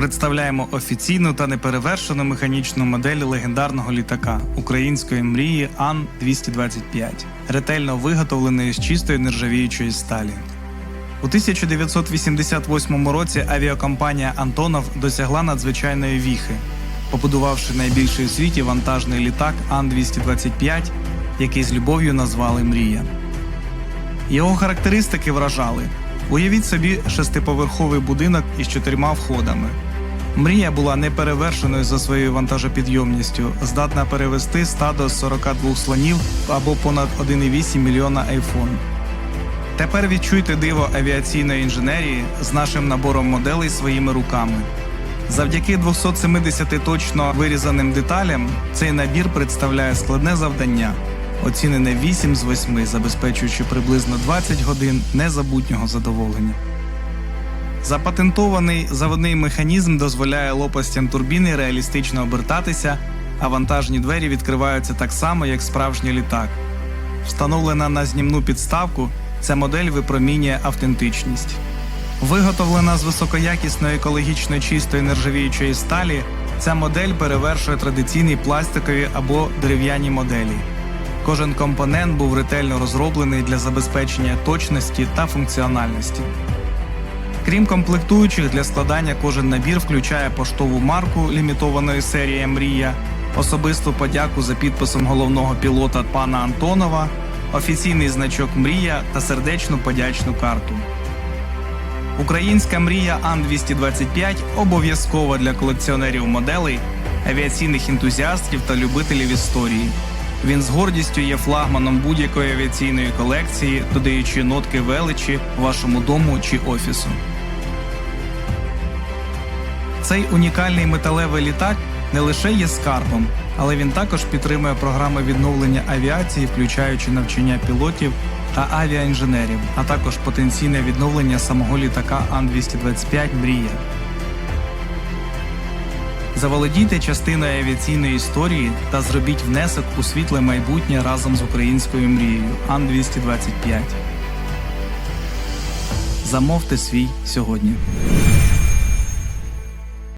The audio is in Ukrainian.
Представляємо офіційну та неперевершену механічну модель легендарного літака української мрії Ан-225, ретельно виготовленої з чистої нержавіючої сталі. У 1988 році авіакомпанія Антонов досягла надзвичайної віхи, побудувавши найбільший у світі вантажний літак Ан-225, який з любов'ю назвали Мрія. Його характеристики вражали. Уявіть собі шестиповерховий будинок із чотирма входами. Мрія була неперевершеною за своєю вантажопідйомністю, здатна перевести стадо з 42 слонів або понад 1,8 мільйона айфон. Тепер відчуйте диво авіаційної інженерії з нашим набором моделей своїми руками. Завдяки 270 точно вирізаним деталям цей набір представляє складне завдання, оцінене 8 з 8, забезпечуючи приблизно 20 годин незабутнього задоволення. Запатентований заводний механізм дозволяє лопастям турбіни реалістично обертатися, а вантажні двері відкриваються так само, як справжній літак. Встановлена на знімну підставку, ця модель випромінює автентичність. Виготовлена з високоякісної екологічно чистої нержавіючої сталі, ця модель перевершує традиційні пластикові або дерев'яні моделі. Кожен компонент був ретельно розроблений для забезпечення точності та функціональності. Крім комплектуючих, для складання кожен набір включає поштову марку лімітованої серії Мрія, особисту подяку за підписом головного пілота пана Антонова, офіційний значок Мрія та сердечну подячну карту. Українська мрія Ан-225 обов'язкова для колекціонерів моделей, авіаційних ентузіастів та любителів історії. Він з гордістю є флагманом будь-якої авіаційної колекції, додаючи нотки величі вашому дому чи офісу. Цей унікальний металевий літак не лише є скарбом, але він також підтримує програми відновлення авіації, включаючи навчання пілотів та авіаінженерів, а також потенційне відновлення самого літака Ан-225 Мрія. Заволодійте частиною авіаційної історії та зробіть внесок у світле майбутнє разом з українською мрією Ан-225. Замовте свій сьогодні.